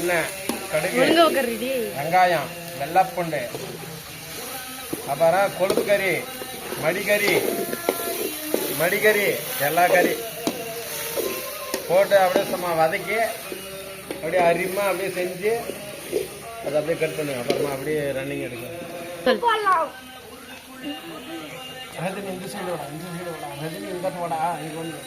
எண்ணெய் கடுகு வெங்காயம் வெள்ளப்பூண்டு அப்புறம் கொழுப்பு கறி மடிக்கறி மடிக்கறி எல்லா கறி போட்டு அப்படியே சும்மா வதக்கி அப்படியே அரிமா அப்படியே செஞ்சு அதை அப்படியே கட் பண்ணுங்க. அப்புறமா அப்படியே ரன்னிங் எடுக்கும் சொல் ரஜினி இந்த சைடு ரஜினி இந்த போடா இங்க வந்து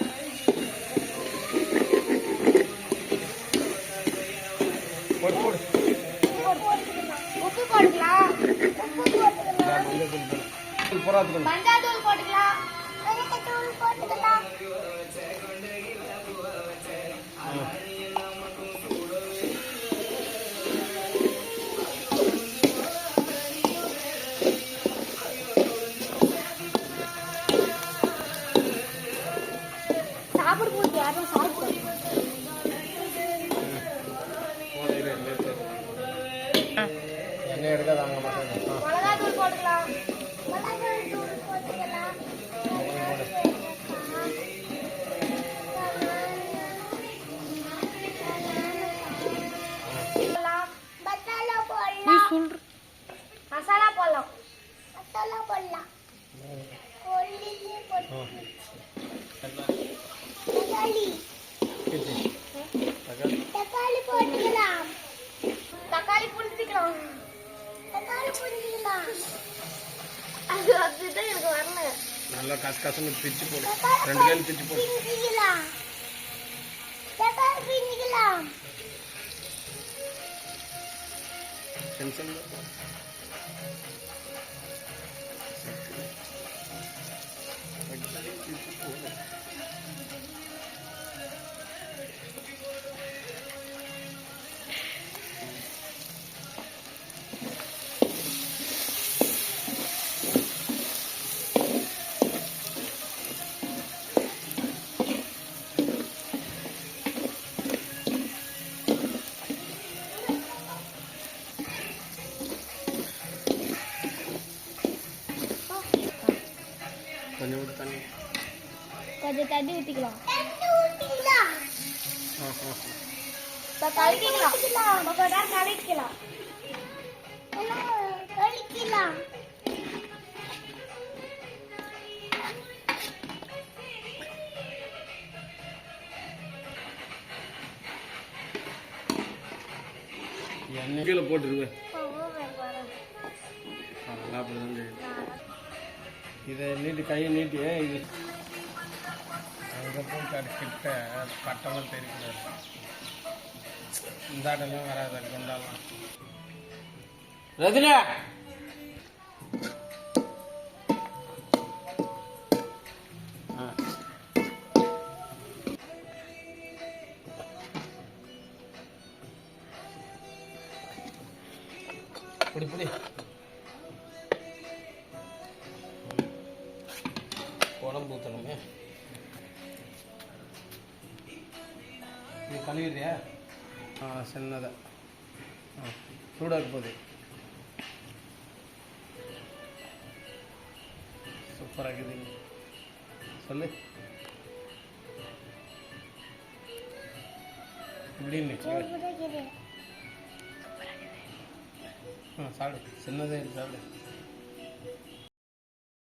தூள் போடாதுக்கணும் மஞ்சள் தூள் போட்டுக்கலாம். சாப்பிடும்போது யாரும். எண்ணெய் மிளகாய் தூள் போட்டுக்கலாம். மசாலா போடலாம். மசாலா போடலாம். தக்காளி. தக்காளி. போட்டுக்கலாம். தக்காளி புளிச்சிக்கலாம். தக்காளி புளிச்சிக்கலாம் நல்லா கச கசன்னு பிச்சு போடு. ரெண்டு கையில் பிச்சு போடு. தக்காளி பிஞ்சிக்கலாம் கொஞ்சம் தண்ணி கொஞ்சம் தண்ணி ஊற்றிக்கலாம் இப்போ கீழே போட்டுருவேன் அதெல்லாம் அப்படி தான் செய்யும் இதை நீட்டி கையை நீட்டி இது. அங்கே போட்டு அது கிட்ட பட்டமாக தெரிக்கிறாரு இந்த ஆட்டெல்லாம் வராது அது கொண்டாடலாம். ரஜினா! பிடி பிடி. குழம்பு ஊற்றணுமே நீ கழுவிடுறியா? ஆ சின்னதை. ஆ சூடாக இருக்க போகுது சூப்பராக இருக்குது. சொல்லு. இப்படின்னு ஆ சாப்பிடு. சின்னதே சாப்பிடு.